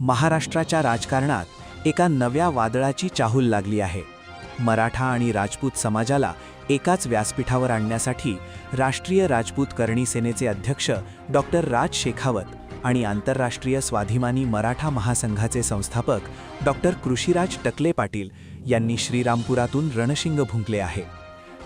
महाराष्ट्राच्या राजकारणात एका नव्या वादळाची चाहूल लागली आहे. मराठा आणि राजपूत समाजाला एकाच व्यासपीठावर आणण्यासाठी राष्ट्रीय राजपूत करणी सेनेचे अध्यक्ष डॉक्टर राज शेखावत आणि आंतरराष्ट्रीय स्वाभिमानी मराठा महासंघाचे संस्थापक डॉक्टर कृषीराज टकले पाटील यांनी श्रीरामपुरातून रणशिंग भुंकले आहे.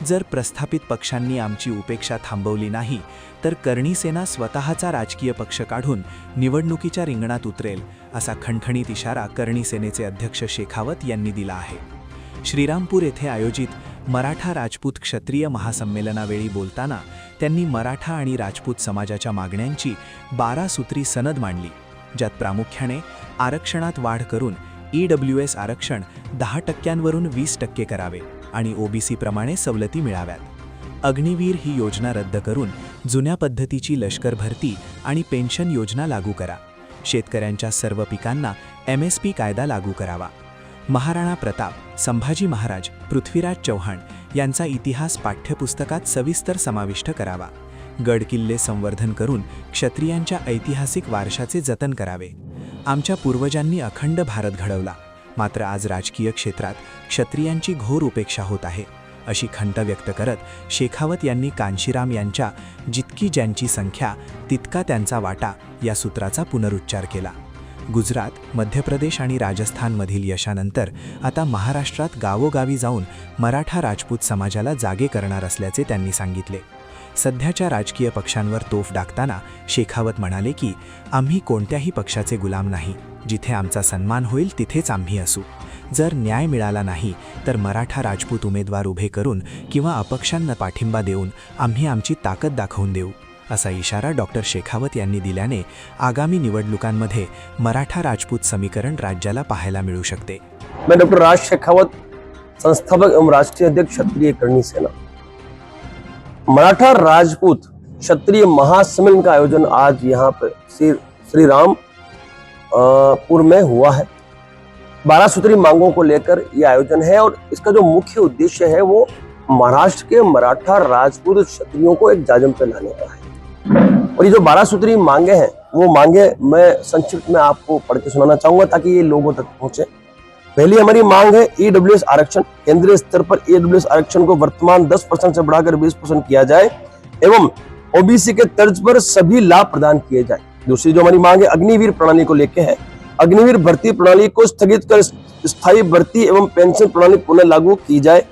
जर प्रस्थापित पक्षांनी आमची उपेक्षा थांबवली नाही तर करणी सेना स्वतःचा राजकीय पक्ष काढून निवडणुकीच्या रिंगणात उतरेल असा खणखणीत इशारा करणी सेनेचे अध्यक्ष शेखावत यांनी दिला आहे. श्रीरामपूर येथे आयोजित मराठा राजपूत क्षत्रिय महासंमेलनावेळी बोलताना त्यांनी मराठा आणि राजपूत समाजाच्या मागण्यांची बारा सूत्री सनद मांडली ज्यात प्रामुख्याने आरक्षणात वाढ करून ई डब्ल्यू एस आरक्षण दहा टक्क्यांवरून वीस टक्के करावे. आणि ओबीसी प्रमाणे सवलती मिळाव्यात. अग्निवीर ही योजना रद्द करून जुन्या पद्धतीची लष्कर भरती आणि पेन्शन योजना लागू करा. शेतकऱ्यांच्या सर्व पिकांना एम एस पी कायदा लागू करावा. महाराणा प्रताप संभाजी महाराज पृथ्वीराज चव्हाण यांचा इतिहास पाठ्यपुस्तकात सविस्तर समाविष्ट करावा. गडकिल्ले संवर्धन करून क्षत्रियांच्या ऐतिहासिक वारशाचे जतन करावे. आमच्या पूर्वजांनी अखंड भारत घडवला. मात्र आज राजकीय क्षेत्रात क्षत्रियांची घोर उपेक्षा होत आहे अशी खंत व्यक्त करत शेखावत यांनी कांशीराम यांच्या जितकी ज्यांची संख्या तितका त्यांचा वाटा या सूत्राचा पुनरुच्चार केला. गुजरात मध्य प्रदेश आणि राजस्थानमधील यशानंतर आता महाराष्ट्रात गावोगावी जाऊन मराठा राजपूत समाजाला जागे करणार असल्याचे त्यांनी सांगितले. सध्याच्या राजकीय पक्षांवर तोफ डाकताना शेखावत म्हणाले की आम्ही कोणत्याही पक्षाचे गुलाम नाही. जिथे आमचा सन्मान होईल तिथेच आम्ही असू. जर न्याय मिळाला नाही तर मराठा राजपूत उमेदवार उभे करून किंवा अपक्षांना पाठिंबा देऊन आम्ही आमची ताकद दाखवून देऊ असा इशारा डॉक्टर शेखावत यांनी दिल्याने आगामी निवडणुकांमध्ये मराठा राजपूत समीकरण राज्याला पाहायला मिळू शकते. मैं डॉक्टर राज शेखावत संस्थापक एवं राष्ट्रीय अध्यक्ष क्षत्रिय करणी सेना. मराठा राजपूत क्षत्रिय महासम्मेलन का आयोजन आज यहाँ पर श्री श्री राम पुर में हुआ है। बारह सूत्री मांगों को लेकर यह आयोजन है और इसका जो मुख्य उद्देश्य है वो महाराष्ट्र के मराठा राजपूत क्षत्रियों को एक जाजम पे लाने का है। और ये जो बारह सूत्री मांगे हैं, वो मांगे मैं संक्षिप्त में आपको पढ़ के सुनाना चाहूँगा ताकि ये लोगों तक पहुँचे। पहली हमारी मांग है ईडब्ल्यूएस आरक्षण। केंद्रीय स्तर पर ईडब्ल्यूएस आरक्षण को वर्तमान 10 परसेंट से बढ़ाकर 20 परसेंट किया जाए एवं ओबीसी के तर्ज पर सभी लाभ प्रदान किए जाए। दूसरी जो हमारी मांग है, अग्निवीर प्रणाली को लेकर है। अग्निवीर भर्ती प्रणाली को स्थगित कर स्थायी भर्ती एवं पेंशन प्रणाली पुनः लागू की जाए।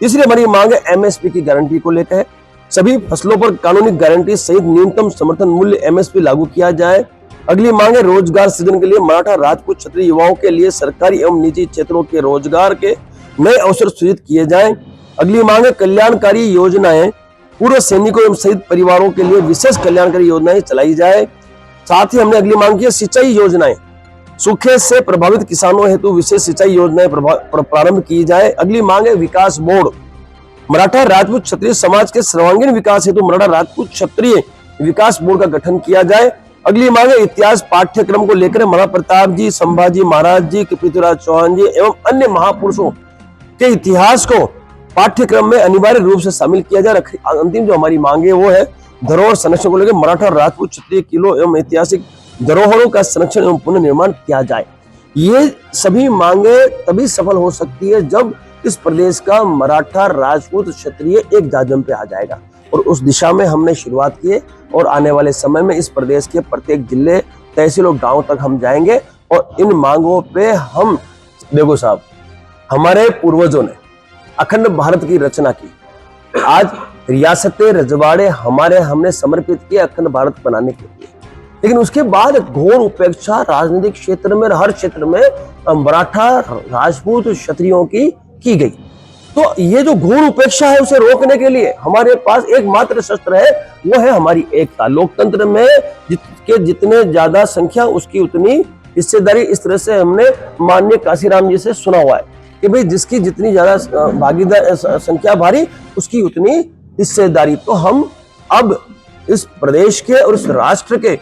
तीसरी हमारी मांग है, एमएसपी की गारंटी को लेकर है। सभी फ़सलों पर कानूनी गारंटी सहित न्यूनतम समर्थन मूल्य एमएसपी लागू किया जाए। अगली मांग है, रोज़गार सृजन के लिए मराठा राजपूत क्षत्रिय युवाओं के लिए सरकारी एवं निजी क्षेत्रों के रोज़गार के नए अवसर सृजित किए जाएँ। अगली मांग है, कल्याणकारी योजनाएँ, पूर्व सैनिकों एवं शहीद परिवारों के लिए विशेष कल्याणकारी योजनाएँ चलाई जाए। साथ ही हमने अगली मांग की सिंचाई योजनाएँ। सूखे से प्रभावित किसानों हेतु विशेष सिंचाई योजनाएँ प्रारंभ की जाए। अगली मांग है विकास बोर्ड। मराठा राजपूत क्षत्रिय समाज के सर्वांगीण विकास हेतु मराठा राजपूत क्षत्रिय विकास बोर्ड का गठन किया जाए। अगली मांग है इतिहास पाठ्यक्रम को लेकर महाराणा प्रताप जी, संभाजी महाराज जी पृथ्वीराज चौहान जी एवं अन्य महापुरुषों के इतिहास को पाठ्यक्रम में अनिवार्य रूप से शामिल किया जाए। अंतिम जो हमारी मांग वो है धरोहर संरक्षण को लेकर मराठा राजपूत क्षत्रिय किलो एवं ऐतिहासिक धरोहरों का संरक्षण एवं पुनर्निर्माण किया जाए। ये सभी मांगे तभी सफल हो सकती है जब इस प्रदेश का मराठा राजपूत क्षत्रिय एक जाजम पे आ जाएगा। और उस दिशा में हमने शुरुआत की है और आने वाले समय में इस प्रदेश के प्रत्येक ज़िले, तहसील और गाँव तक हम जाएँगे और इन मांगों पे हम, देखो साहब, हमारे पूर्वजों ने अखंड भारत की रचना की। आज रियासतें, रजवाड़े हमारे हमने समर्पित किए अखंड भारत बनाने के लिए। लेकिन उसके बाद घोर उपेक्षा राजनीतिक क्षेत्र में हर क्षेत्र में मराठा राजपूत क्षत्रियों की की गई। तो ये जो घोर उपेक्षा है उसे रोकने के लिए हमारे पास एकमात्र शस्त्र है, वो है हमारी एकता। लोकतंत्र में जितके, जितने ज़्यादा संख्या उसकी उतनी हिस्सेदारी इस तरह से हमने माननीय काशीराम जी से सुना हुआ है कि भाई जिसकी जितनी ज़्यादा भागीदार संख्या भारी, उसकी उतनी हिस्सेदारी। तो हम अब इस प्रदेश के और इस राष्ट्र के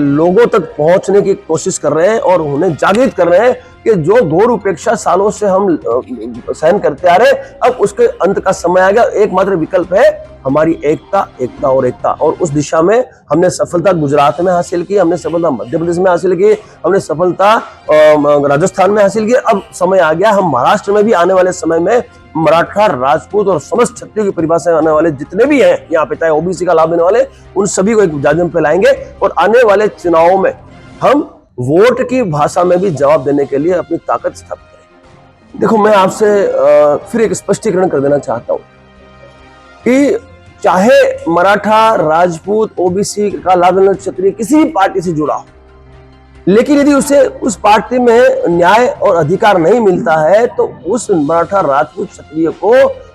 लोगों तक पहुंचने की कोशिश कर रहे हैं और उन्हें जागृत कर रहे हैं। कि जो घोर उपेक्षा सालों से हम सहन करते आ रहे अब उसके अंत का समय आ गया। एकमात्र विकल्प है हमारी एकता एकता और एकता। और उस दिशा में हमने सफलता गुजरात में हासिल की, हमने सफलता मध्य प्रदेश में हासिल की, हमने सफलता राजस्थान में हासिल की। अब समय आ गया, हम महाराष्ट्र में भी आने वाले समय में मराठा, राजपूत और समस्त क्षत्रिय की परिभाषा आने वाले जितने भी हैं, यहाँ पे चाहे ओबीसी का लाभ लेने वाले, उन सभी को एक जाजम पे लाएँगे और आने वाले चुनावों में हम वोट की भाषा में भी जवाब देने के लिए अपनी ताकत स्थापित करेंगे देखो, मैं आपसे फिर एक स्पष्टीकरण कर देना चाहता हूँ कि चाहे मराठा, राजपूत, ओबीसी का लाभ लेना क्षत्रिय किसी भी पार्टी से जुड़ा हो, लेकिन यदि उसे उस पार्टी में न्याय और अधिकार नहीं मिलता है तो उस मराठा, राजपूत, क्षत्रिय को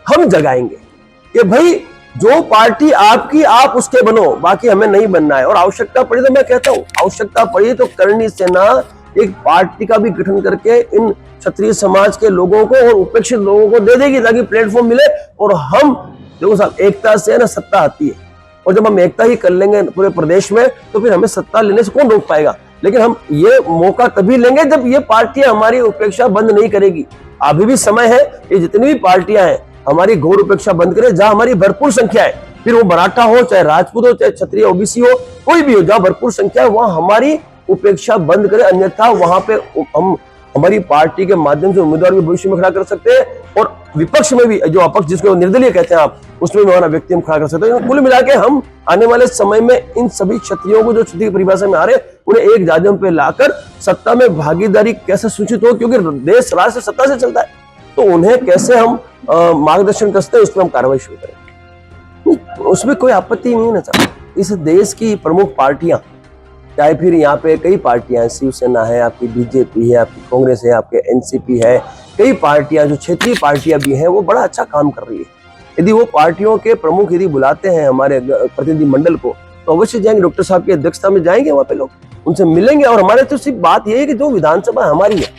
हम जगाएँगे कि भाई जो पार्टी आपकी, आप उसके बनो। बाकी हमें नहीं बनना है। और आवश्यकता पड़ी तो मैं कहता हूँ, आवश्यकता पड़ी तो करनी सेना एक पार्टी का भी गठन करके इन क्षत्रिय समाज के लोगों को और उपेक्षित लोगों को दे देगी ताकि प्लेटफॉर्म मिले और हम, देखो साहब, एकता से ना सत्ता आती है। और जब हम एकता ही कर लेंगे पूरे प्रदेश में तो फिर हमें सत्ता लेने से कौन रोक पाएगा? लेकिन हम ये मौका तभी लेंगे जब ये पार्टियाँ हमारी उपेक्षा बंद नहीं करेगी। अभी भी समय है, ये जितनी भी पार्टियाँ हैं हमारी घोर उपेक्षा बंद करे, जहाँ हमारी भरपूर संख्या है। फिर वो मराठा हो, चाहे राजपूत हो, चाहे क्षत्रिय, ओबीसी हो, कोई भी हो, जहाँ भरपूर संख्या है, वहाँ हमारी उपेक्षा बंद करे। अन्यथा वहाँ पे हम, हमारी पार्टी के माध्यम से उम्मीदवार भी भविष्य में खड़ा कर सकते हैं और विपक्ष में भी, जो अपक्ष जिसको निर्दलीय कहते हैं आप, उसमें भी हमारा व्यक्ति हम खड़ा कर सकते हैं। कुल मिला के हम आने वाले समय में इन सभी क्षत्रियों को, जो क्षत्रिय परिभाषा में आ रहे उन्हें एक जाजम पे लाकर सत्ता में भागीदारी कैसे सूचित हो? क्योंकि देश, राष्ट्र सत्ता से चलता है। तो उन्हें कैसे हम मार्गदर्शन कर सकते हैं, उस पर हम कार्रवाई शुरू करें उसमें कोई आपत्ति नहीं ना साहब। इस देश की प्रमुख पार्टियाँ, चाहे फिर यहाँ पे कई पार्टियाँ शिवसेना है, आपकी बीजेपी है, आपकी कांग्रेस है, आपके एनसीपी है, कई पार्टियाँ, जो क्षेत्रीय पार्टियाँ भी हैं, वो बड़ा अच्छा काम कर रही है। यदि वो पार्टियों के प्रमुख यदि बुलाते हैं हमारे प्रतिनिधि मंडल को तो अवश्य जाएँगे, डॉक्टर साहब की अध्यक्षता में जाएँगे वहाँ पे लोग। उनसे मिलेंगे और हमारे तो सिर्फ़ बात यही है कि जो विधानसभा हमारी है,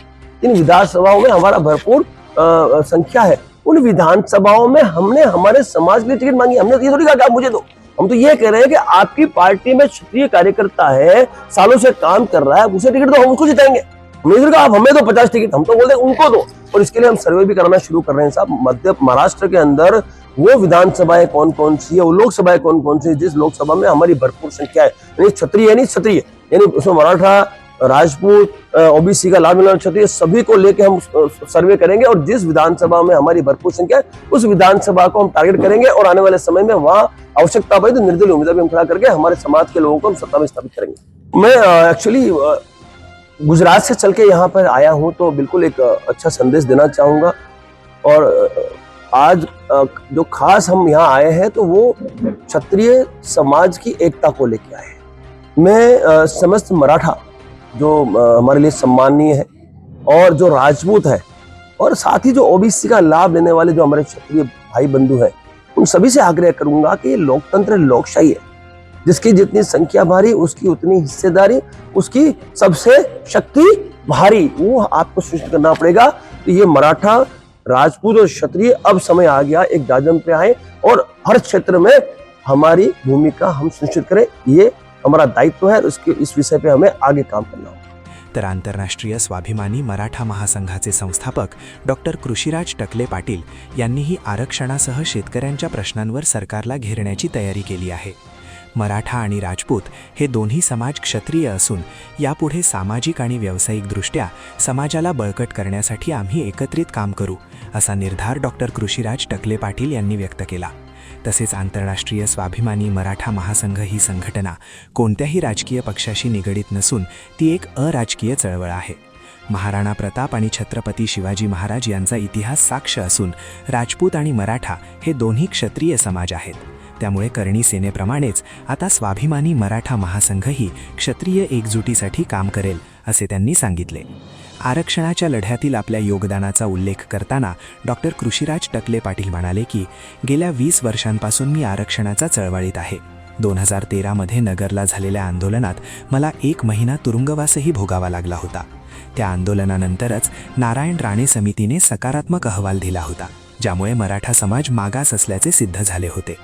इन विधानसभाओं में हमारा भरपूर संख्या है, उन विधानसभाओं में हमने हमारे समाज के लिए टिकट मांगी। हमने ये थोड़ी कहा आप मुझे दो। हम तो ये कह रहे हैं कि आपकी पार्टी में क्षेत्रीय कार्यकर्ता है, सालों से काम कर रहा है उसे टिकट दो, हम उसको जिताएँगे। हमने कहा, आप हमें दो, पचास टिकट। हम तो बोलते उनको दो। और इसके लिए हम सर्वे भी कराना शुरू कर रहे हैं साहब। मध्य महाराष्ट्र के अंदर वो विधानसभाएँ कौन कौन सी है, वो लोकसभाएँ कौन कौन सी है, जिस लोकसभा में हमारी भरपूर संख्या है। यानी क्षत्रिय यानी क्षत्रिय। यानी उसमें मराठा राजपूत ओबीसी का लाभ मिलना क्षत्रिय सभी को लेके हम सर्वे करेंगे और जिस विधानसभा में हमारी भरपूर संख्या है, उस विधानसभा को हम टारगेट करेंगे और आने वाले समय में वहाँ आवश्यकता पड़े तो निर्दलीय उम्मीदवार भी हम खड़ा करके हमारे समाज के लोगों को हम सत्ता में स्थापित करेंगे। मैं एक्चुअली गुजरात से चल के यहाँ पर आया हूँ तो बिल्कुल एक अच्छा संदेश देना चाहूँगा और आज जो खास हम यहाँ आए हैं तो वो क्षत्रिय समाज की एकता को लेके आए हैं। मैं समस्त मराठा जो हमारे लिए सम्माननीय है और जो राजपूत है और साथ ही जो ओबीसी का लाभ लेने वाले जो हमारे क्षत्रिय भाई बंधु हैं, उन सभी से आग्रह करूँगा कि लोकतंत्र लोकशाही है, जिसकी जितनी संख्या भारी, उसकी उतनी हिस्सेदारी, उसकी सबसे शक्ति भारी, वो आपको सुनिश्चित करना पड़ेगा तो ये मराठा राजपूत और क्षत्रिय अब समय आ गया, एक जाजम पे आए और हर क्षेत्र में हमारी भूमिका हम सुनिश्चित करें, ये हमारा दायित्व है और इसके इस विषय पे हमें आगे काम करना होगा। तर आंतरराष्ट्रीय स्वाभिमानी मराठा महासंघाचे संस्थापक डॉक्टर कृषीराज टकले पाटील यांनीही आरक्षणासह शेतकऱ्यांच्या प्रश्नांवर सरकारला घेरण्याची तयारी केली आहे. मराठा आणि राजपूत हे दोन्ही समाज क्षत्रिय असून यापुढे सामाजिक आणि व्यावसायिकदृष्ट्या समाजाला बळकट करण्यासाठी आम्ही एकत्रित काम करू असा निर्धार डॉक्टर कृषीराज टकले पाटील यांनी व्यक्त केला. तसेच आंतरराष्ट्रीय स्वाभिमानी मराठा महासंघ ही संघटना कोणत्याही राजकीय पक्षाशी निगडीत नसून ती एक अराजकीय चळवळ आहे. महाराणा प्रताप आणि छत्रपती शिवाजी महाराज यांचा इतिहास साक्ष असून राजपूत आणि मराठा हे दोन्ही क्षत्रिय समाज आहेत. त्यामुळे करणी सेनेप्रमाणेच आता स्वाभिमानी मराठा महासंघही क्षत्रिय एकजुटीसाठी काम करेल असे त्यांनी सांगितले. आरक्षणाच्या लढ्यातील आपल्या योगदानाचा उल्लेख करताना डॉक्टर कृषीराज टकले पाटील म्हणाले की गेल्या वीस वर्षांपासून मी आरक्षणाचा चळवळीत आहे. दोन हजार तेरामध्ये नगरला झालेल्या आंदोलनात मला एक महिना तुरुंगवासही भोगावा लागला होता. त्या आंदोलनानंतरच नारायण राणे समितीने सकारात्मक अहवाल दिला होता. ज्यामुळे मराठा समाज मागास असल्याचे सिद्ध झाले होते.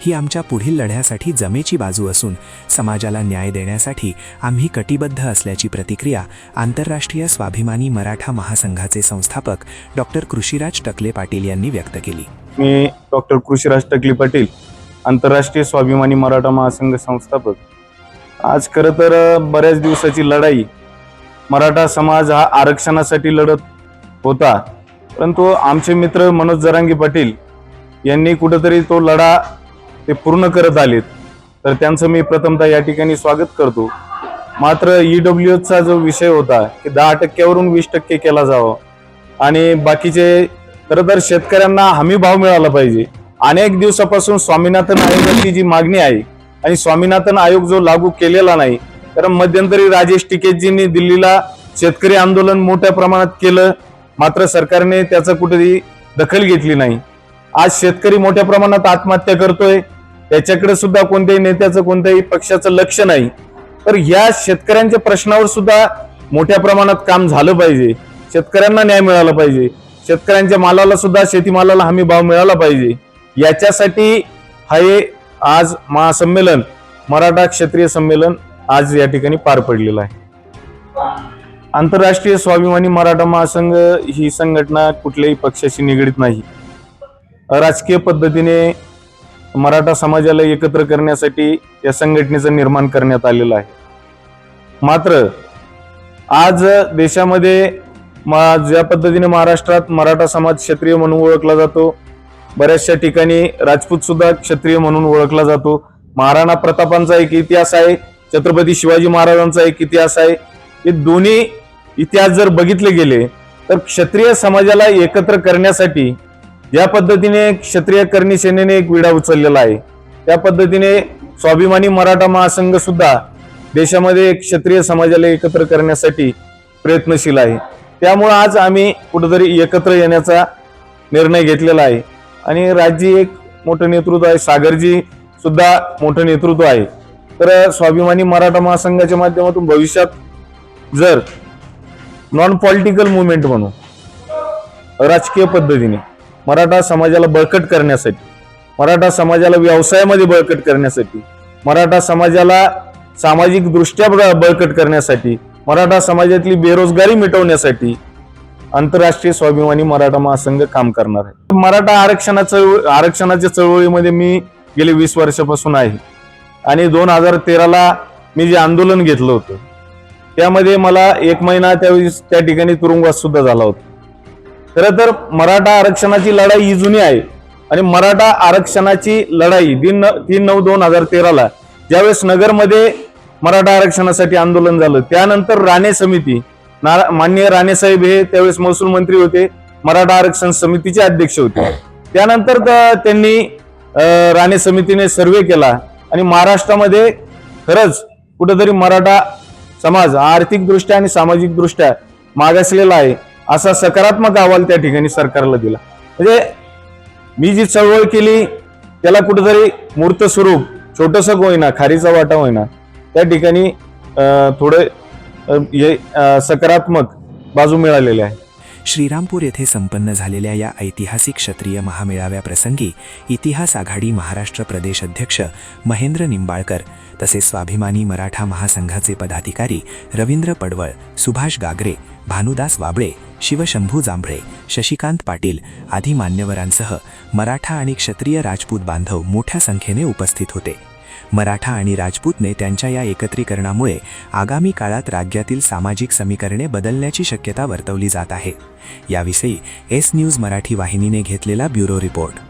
ही आमच्या पुढील लढ्यासाठी जमेची बाजू असून समाजाला न्याय देण्यासाठी आम्ही कटिबद्ध असल्याची प्रतिक्रिया आंतरराष्ट्रीय स्वाभिमानी मराठा महासंघाचे संस्थापक डॉक्टर कृषीराज टकले पाटील यांनी व्यक्त केली. मी डॉक्टर कृषीराज टकले पाटील आंतरराष्ट्रीय स्वाभिमानी मराठा महासंघ संस्थापक. आज खरं तर बऱ्याच दिवसाची लढाई मराठा समाज हा आरक्षणासाठी लढत होता. परंतु आमचे मित्र मनोज जरांगी पाटील यांनी कुठंतरी तो लढा ते पूर्ण करत आलेत. तर त्यांचं मी प्रथमतः या ठिकाणी स्वागत करतो. मात्र ई डब्ल्यू जो विषय होता की दहा टक्क्यावरून वीस टक्के केला जावा आणि बाकीचे खरं तर शेतकऱ्यांना हमी भाव मिळाला पाहिजे. अनेक दिवसापासून स्वामीनाथन आयोगाची जी मागणी आहे आणि स्वामीनाथन आयोग जो लागू केलेला नाही कारण मध्यंतरी राजेश टिकेतजींनी दिल्लीला शेतकरी आंदोलन मोठ्या प्रमाणात केलं. मात्र सरकारने त्याचं कुठेही दखल घेतली नाही. आज शेतकरी मोठ्या प्रमाणात आत्महत्या करतोय. त्याच्याकडे सुद्धा कोणत्याही नेत्याचं कोणत्याही पक्षाचं लक्ष नाही. तर या शेतकऱ्यांच्या प्रश्नावर सुद्धा मोठ्या प्रमाणात काम झालं पाहिजे. शेतकऱ्यांना न्याय मिळाला पाहिजे. शेतकऱ्यांच्या मालाला सुद्धा शेतीमालाला हमी भाव मिळाला पाहिजे. याच्यासाठी हे आज महासंमेलन मराठा क्षेत्रीय संमेलन आज या ठिकाणी पार पडलेलं आहे. आंतरराष्ट्रीय स्वाभिमानी मराठा महासंघ ही संघटना कुठल्याही पक्षाशी निगडीत नाही. राजकीय पद्धतीने मराठा समाजाला एकत्र करण्यासाठी या संघटनेचं निर्माण करण्यात आलेलं आहे. मात्र आज देशामध्ये मा- ज्या पद्धतीने महाराष्ट्रात मराठा समाज क्षत्रिय म्हणून ओळखला जातो बऱ्याचशा ठिकाणी राजपूत सुद्धा क्षत्रिय म्हणून ओळखला जातो. महाराणा प्रतापांचा एक इतिहास आहे छत्रपती शिवाजी महाराजांचा एक इतिहास आहे. हे दोन्ही इतिहास जर बघितले गेले तर क्षत्रिय समाजाला एकत्र करण्यासाठी ज्या पद्धतीने क्षत्रिय करणी सेनेने एक विडा उचललेला आहे त्या पद्धतीने स्वाभिमानी मराठा महासंघ सुद्धा देशामध्ये एक क्षत्रिय समाजाला एकत्र करण्यासाठी प्रयत्नशील आहे. त्यामुळं आज आम्ही कुठेतरी एकत्र येण्याचा निर्णय घेतलेला आहे. आणि राज्य एक मोठं नेतृत्व आहे सागरजी सुद्धा मोठं नेतृत्व आहे. तर स्वाभिमानी मराठा महासंघाच्या माध्यमातून भविष्यात जर नॉन पॉलिटिकल मुवमेंट म्हणून. राजकीय पद्धतीने. मराठा समाजाला बळकट करण्यासाठी मराठा समाजाला व्यवसायामध्ये बळकट करण्यासाठी मराठा समाजाला सामाजिक दृष्ट्या बळकट करण्यासाठी मराठा समाजातली बेरोजगारी मिटवण्यासाठी आंतरराष्ट्रीय स्वाभिमानी मराठा महासंघ काम करणार आहे. मराठा आरक्षणाचं आरक्षणाच्या चळवळीमध्ये मी गेले वीस वर्षापासून आहे. आणि दोन हजार तेराला मी जे आंदोलन घेतलं होतं त्यामध्ये मला एक महिना त्यावेळी त्या ठिकाणी तुरुंगवास सुद्धा झाला होता. खरं तर मराठा आरक्षणाची लढाई ही जुनी आहे आणि मराठा आरक्षणाची लढाई दिन तीन नऊ दोन हजार तेराला ज्यावेळेस नगरमध्ये मराठा आरक्षणासाठी आंदोलन झालं त्यानंतर राणे समिती नारा- माननीय राणेसाहेब हे त्यावेळेस महसूल मंत्री होते मराठा आरक्षण समितीचे अध्यक्ष होते. त्यानंतर त्यांनी राणे समितीने सर्वे केला आणि महाराष्ट्रामध्ये खरंच कुठंतरी मराठा समाज आर्थिकदृष्ट्या आणि सामाजिकदृष्ट्या मागासलेला आहे असा सकारात्मक अहवाल त्या ठिकाणी सरकारला दिला. म्हणजे मी जी चळवळ केली त्याला कुठेतरी मूर्त स्वरूप छोटस होईना खारीचा वाटा होईना त्या ठिकाणी थोडं हे, सकारात्मक बाजू मिळालेली आहे. श्रीरामपूर येथे संपन्न झालेल्या या ऐतिहासिक क्षत्रिय महामेळाव्याप्रसंगी इतिहास आघाडी महाराष्ट्र प्रदेश अध्यक्ष महेंद्र निंबाळकर तसेच स्वाभिमानी मराठा महासंघाचे पदाधिकारी रवींद्र पडवळ सुभाष गागरे भानुदास वाबळे शिवशंभू जांभळे शशिकांत पाटील आदी मान्यवरांसह मराठा आणि क्षत्रिय राजपूत बांधव मोठ्या संख्येने उपस्थित होते. मराठा आणि राजपूत नेत्यांच्या या एकत्रीकरणामुळे आगामी काळात राज्यातील सामाजिक समीकरणे बदलण्याची शक्यता वर्तवली जात आहे. याविषयी एस न्यूज मराठी वाहिनीने घेतलेला ब्युरो रिपोर्ट.